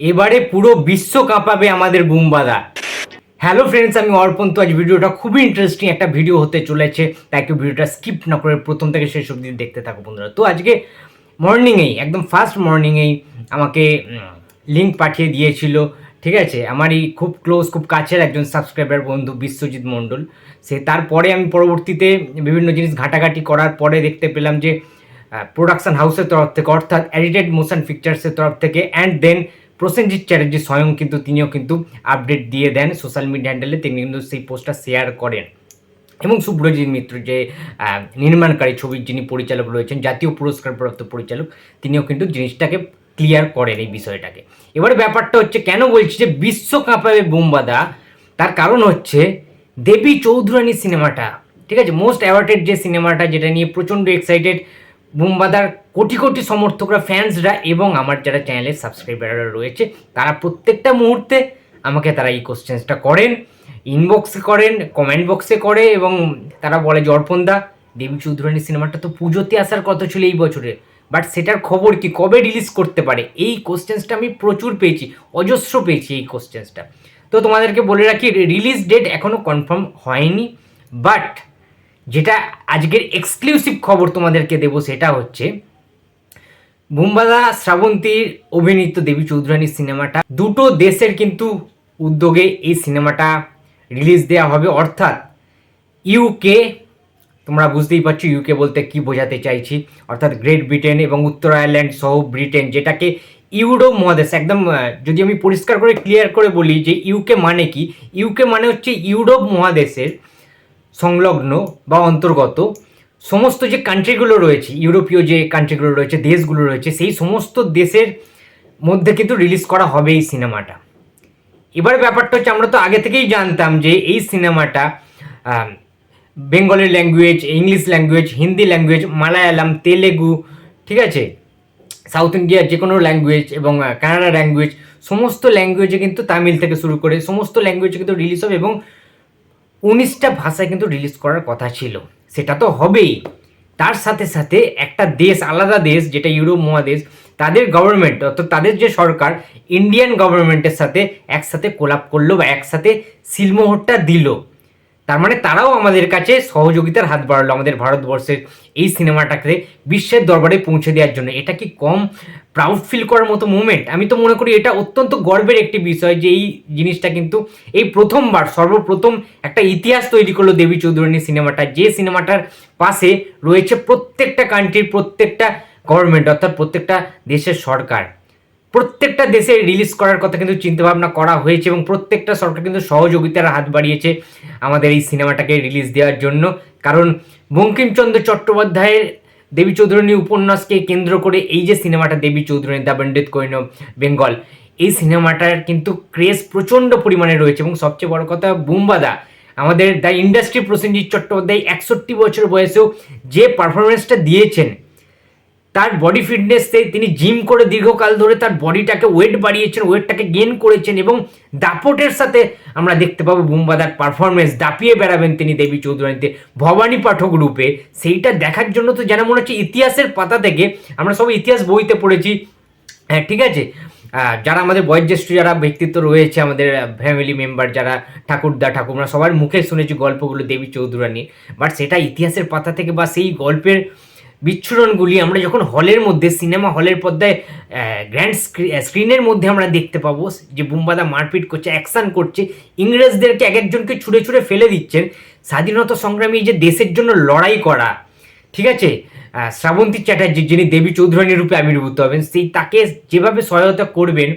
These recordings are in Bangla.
এবারে পুরো বিশ্ব কাঁপাবে আমাদের বুমবাদা। হ্যালো ফ্রেন্ডস আমি অর্পণ। তো আজ ভিডিওটা খুবই ইন্টারেস্টিং একটা ভিডিও হতে চলেছে। তাই একটু ভিডিওটা স্কিপ না করে প্রথম থেকে শেষ অবধি দেখতে থাকো বন্ধুরা। তো আজকে মর্নিংয়েই একদম ফার্স্ট মর্নিংয়েই আমাকে লিঙ্ক পাঠিয়ে দিয়েছিল। ঠিক আছে? আমারই খুব ক্লোজ খুব কাছের একজন সাবস্ক্রাইবার বন্ধু বিশ্বজিৎ মণ্ডল। সে তারপরে আমি পরবর্তীতে বিভিন্ন জিনিস ঘাটাঘাটি করার পরে দেখতে পেলাম যে প্রোডাকশন হাউসের তরফ থেকে, অর্থাৎ এডিটেড মোশন পিকচার্সের তরফ থেকে অ্যান্ড দেন প্রসেনজিৎ চ্যাটার্জি স্বয়ং কিন্তু তিনিও কিন্তু আপডেট দিয়ে দেন সোশ্যাল মিডিয়া হ্যান্ডেলে তিনি কিন্তু সেই পোস্টটা শেয়ার করেন। এবং সুব্রজিৎ মিত্র যে নির্মাণকারী ছবির যিনি পরিচালক রয়েছেন, জাতীয় পুরস্কারপ্রাপ্ত পরিচালক, তিনিও কিন্তু জিনিসটাকে ক্লিয়ার করেন এই বিষয়টাকে। এবারে ব্যাপারটা হচ্ছে, কেন বলছি যে বিশ্ব কাঁপাবে বোমবাদা? তার কারণ হচ্ছে, দেবী চৌধুরানী সিনেমাটা ঠিক আছে? মোস্ট অ্যাওয়ার্ডেড যে সিনেমাটা যেটা নিয়ে প্রচণ্ড এক্সাইটেড বুমবাদার কোটি কোটি সমর্থকরা ফ্যান্সরা এবং আমার যারা চ্যানেলের সাবস্ক্রাইবাররা রয়েছে, তারা প্রত্যেকটা মুহূর্তে আমাকে তারা এই কোশ্চেন্সটা করেন ইনবক্সে করেন কমেন্ট বক্সে করে এবং তারা বলে যে অর্পণদা দেবী চৌধুরানী সিনেমাটা তো পুজোতে আসার কথা ছিল এই বছরে বাট সেটার খবর কি, কবে রিলিজ করতে পারে? এই কোশ্চেন্সটা আমি প্রচুর পেয়েছি, অজস্র পেয়েছি এই কোশ্চেন্সটা তো তোমাদেরকে বলে রাখি রিলিজ ডেট এখনও কনফার্ম হয়নি বাট যেটা আজকের এক্সক্লুসিভ খবর তোমাদেরকে দেবো সেটা হচ্ছে বুম্বাদা শ্রাবন্তীর অভিনীত দেবী চৌধুরানীর সিনেমাটা, দুটো দেশের কিন্তু উদ্যোগে এই সিনেমাটা রিলিজ দেওয়া হবে। অর্থাৎ ইউকে তোমরা বুঝতেই পারছ ইউকে বলতে কি বোঝাতে চাইছি। অর্থাৎ গ্রেট ব্রিটেন এবং উত্তর আয়ারল্যান্ড সহ ব্রিটেন যেটাকে ইউরোপ মহাদেশ, একদম যদি আমি পরিষ্কার করে ক্লিয়ার করে বলি যে ইউকে মানে কি? ইউকে মানে হচ্ছে ইউরোপ মহাদেশের সংলগ্ন বা অন্তর্গত, সমস্ত যে কান্ট্রিগুলো রয়েছে, ইউরোপীয় যে কান্ট্রিগুলো রয়েছে, দেশগুলো রয়েছে, সেই সমস্ত দেশের মধ্যে কিন্তু রিলিজ করা হবে এই সিনেমাটা। এবার ব্যাপারটা হচ্ছে, আমরা তো আগে থেকেই জানতাম যে এই সিনেমাটা Bengali language English language Hindi language Malayalam Telugu ঠিক আছে? সাউথ ইন্ডিয়ার যে কোনো ল্যাঙ্গুয়েজ এবং কানাডা ল্যাঙ্গুয়েজ সমস্ত ল্যাঙ্গুয়েজে কিন্তু তামিল থেকে শুরু করে সমস্ত ল্যাঙ্গুয়েজে কিন্তু রিলিজ হবে এবং উনিশটা ভাষায় কিন্তু রিলিজ করার কথা ছিল। সেটা তো হবেই। তার সাথে সাথে একটা দেশ, আলাদা দেশ, যেটা ইউরোপ মহাদেশ, তাদের গভর্নমেন্ট অর্থাৎ তাদের যে সরকার ইন্ডিয়ান গভর্নমেন্টের সাথে একসাথে কোলাপ করল বা একসাথে সিলমোহরটা দিল। তার মানে তারাও আমাদের কাছে সহযোগিতার হাত বাড়ালো আমাদের ভারতবর্ষের এই সিনেমাটাকে বিশ্বের দরবারে পৌঁছে দেওয়ার জন্য। এটা কি কম প্রাউড ফিল করার মতো মুভমেন্ট আমি তো মনে করি এটা অত্যন্ত গর্বের একটি বিষয় যে এই জিনিসটা কিন্তু এই প্রথমবার, সর্বপ্রথম একটা ইতিহাস তৈরি করল দেবী চৌধুরানী সিনেমাটা। যে সিনেমাটার পাশে রয়েছে প্রত্যেকটা কান্ট্রির প্রত্যেকটা গভর্নমেন্ট অর্থাৎ প্রত্যেকটা দেশের সরকার। প্রত্যেকটা দেশে রিলিজ করার কথা কিন্তু চিন্তাভাবনা করা হয়েছে এবং প্রত্যেকটা সরকার কিন্তু সহযোগিতার হাত বাড়িয়েছে আমাদের এই সিনেমাটাকে রিলিজ দেওয়ার জন্য। কারণ বঙ্কিমচন্দ্র চট্টোপাধ্যায়ের দেবী চৌধুরানী উপন্যাসকে কেন্দ্র করে এই যে সিনেমাটা Debi Chaudhurani the bandit queen Bengal এই সিনেমাটার কিন্তু ক্রেজ প্রচণ্ড পরিমাণে রয়েছে এবং সবচেয়ে বড় কথা, বুম্বাদা, আমাদের দ্য ইন্ডাস্ট্রি প্রসেনজিৎ চট্টোপাধ্যায় একষট্টি বছর বয়সেও যে পারফরমেন্সটা দিয়েছেন তার বডি ফিটনেসে তিনি জিম করে দীর্ঘকাল ধরে তার বডিটাকে ওয়েট বাড়িয়েছেন ওয়েটটাকে গেন করেছেন এবং দাপটের সাথে আমরা দেখতে পাবো বুম্বাদার পারফরমেন্স দাপিয়ে বেড়াবেন তিনি দেবী চৌধুরানীতে। ভবানী পাঠক রূপে সেইটা দেখার জন্য তো যেন মনে হচ্ছে ইতিহাসের পাতা থেকে আমরা সব ইতিহাস বইতে পড়েছি। হ্যাঁ ঠিক আছে? যারা আমাদের বয়োজ্যেষ্ঠ যারা ব্যক্তিত্ব রয়েছে, আমাদের ফ্যামিলি মেম্বার যারা, ঠাকুরদা ঠাকুররা সবার মুখে শুনেছি গল্পগুলো দেবী চৌধুরানী বাট সেটা ইতিহাসের পাতা থেকে বা সেই গল্পের বিচ্ছুরণগুলি আমরা যখন হলের মধ্যে, সিনেমা হলের পর্দায় গ্র্যান্ড স্ক্রিনের মধ্যে আমরা দেখতে পাবো, যে বুম্বাদা মারপিট করছে অ্যাকশন করছে ইংরেজদেরকে এক একজনকে ছুঁড়ে ছুঁড়ে ফেলে দিচ্ছেন। স্বাধীনতা সংগ্রামী যে দেশের জন্য লড়াই করা, ঠিক আছে? শ্রাবন্তী চ্যাটার্জি, যিনি দেবী চৌধুরানী রূপে আবির্ভূত হবেন, সেই তাকে যেভাবে সহায়তা করবেন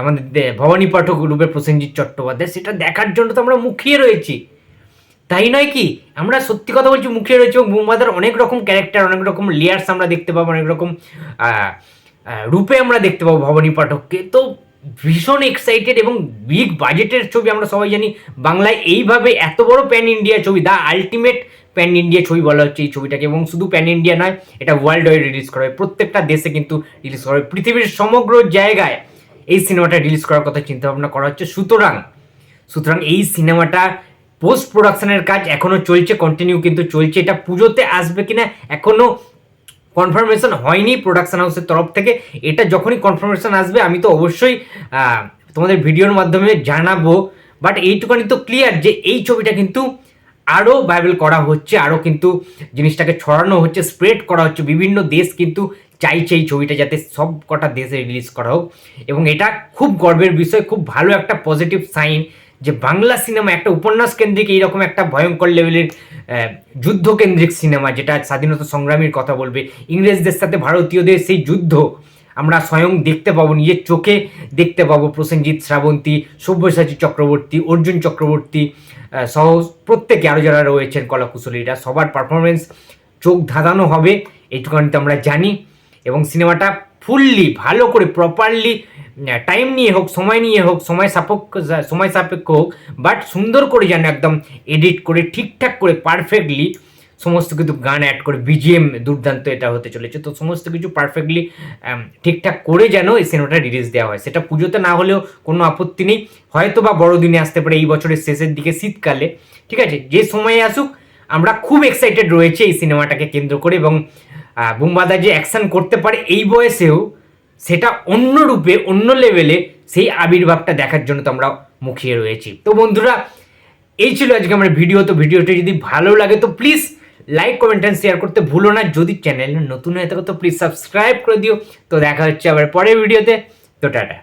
আমাদের ভবানী পাঠক রূপে প্রসেনজিৎ চট্টোপাধ্যায়, সেটা দেখার জন্য তো আমরা মুখিয়ে রয়েছি। তাই নয় কি? আমরা সত্যি কথা বলছি, মুখে রয়েছে এবং বুম্বাদার অনেক রকম ক্যারেক্টার অনেক রকম লেয়ার্স আমরা দেখতে পাবো, অনেক রকম রূপে আমরা দেখতে পাবো ভবানী পাঠককে তো ভীষণ এক্সাইটেড এবং বিগ বাজেটের ছবি আমরা সবাই জানি, বাংলায় এইভাবে এত বড় প্যান ইন্ডিয়া ছবি দা আলটিমেট প্যান ইন্ডিয়া ছবি বলা হচ্ছে এই ছবিটাকে। এবং শুধু প্যান ইন্ডিয়া নয়, এটা ওয়ার্ল্ড ওয়াইড রিলিজ করা হবে প্রত্যেকটা দেশে কিন্তু রিলিজ করা হবে পৃথিবীর সমগ্র জায়গায় এই সিনেমাটা রিলিজ করার কথা চিন্তা ভাবনা করা হচ্ছে। সুতরাং সুতরাং এই সিনেমাটা পোস্ট প্রোডাকশনের কাজ এখনও চলছে কন্টিনিউ কিন্তু চলছে। এটা পুজোতে আসবে কিনা এখনও কনফার্মেশন হয়নি প্রোডাকশন হাউসের তরফ থেকে। এটা যখনই কনফার্মেশন আসবে, আমি তো অবশ্যই তোমাদের ভিডিওর মাধ্যমে জানাব। বাট এইটুখানি তো ক্লিয়ার যে এই ছবিটা কিন্তু আরও ভাইরাল করা হচ্ছে আরও কিন্তু জিনিসটাকে ছড়ানো হচ্ছে স্প্রেড করা হচ্ছে। বিভিন্ন দেশ কিন্তু চাইছে এই ছবিটা যাতে সব কটা দেশে রিলিজ করা হোক। এবং এটা খুব গর্বের বিষয়, খুব ভালো একটা পজিটিভ সাইন যে বাংলা সিনেমা, একটা উপন্যাস কেন্দ্রিক এইরকম একটা ভয়ঙ্কর লেভেলের যুদ্ধ কেন্দ্রিক সিনেমা, যেটা স্বাধীনতা সংগ্রামীর কথা বলবে। ইংরেজদের সাথে ভারতীয়দের সেই যুদ্ধ আমরা স্বয়ং দেখতে পাবো, নিজের চোখে দেখতে পাবো। প্রসেনজিৎ শ্রাবন্তী, সব্যসাচী চক্রবর্তী, অর্জুন চক্রবর্তী সহ প্রত্যেকে আরও যারা রয়েছেন কলাকুশলীরা সবার পারফরমেন্স চোখ ধাঁধানো হবে এইটুখানি তো আমরা জানি। এবং সিনেমাটা ফুললি ভালো করে প্রপারলি টাইম নিয়ে হোক, সময় নিয়ে হোক, সময় সাপেক্ষ সময় সাপেক্ষ হোক বাট সুন্দর করে যেন একদম এডিট করে, ঠিকঠাক করে পারফেক্টলি সমস্ত কিছু গান অ্যাড করে বিজিএম দুর্দান্ত এটা হতে চলেছে। তো সমস্ত কিছু পারফেক্টলি ঠিকঠাক করে যেন এই সিনেমাটা রিলিজ দেওয়া হয়। সেটা পুজোতে না হলেও কোনো আপত্তি নেই। হয়তো বা বড়দিনে আসতে পারে, এই বছরের শেষের দিকে, শীতকালে। ঠিক আছে? যে সময়ে আসুক, আমরা খুব এক্সাইটেড রয়েছে এই সিনেমাটাকে কেন্দ্র করে এবং বুম্বাদা যে অ্যাকশন করতে পারে, এই বয়সেও সেটা অন্য রূপে, অন্য লেভেলে সেই আবির্ভাবটা দেখার জন্য তো আমরা মুখিয়ে রয়েছি। তো বন্ধুরা, এই ছিল আজকে আমার ভিডিও। তো ভিডিওটি যদি ভালো লাগে তো please like comment and share করতে ভুলো না। যদি চ্যানেল নতুন হয়ে থাকো তো প্লিজ সাবস্ক্রাইব করে দিও। তো দেখা হচ্ছে আবার পরের ভিডিওতে। তো টাটা।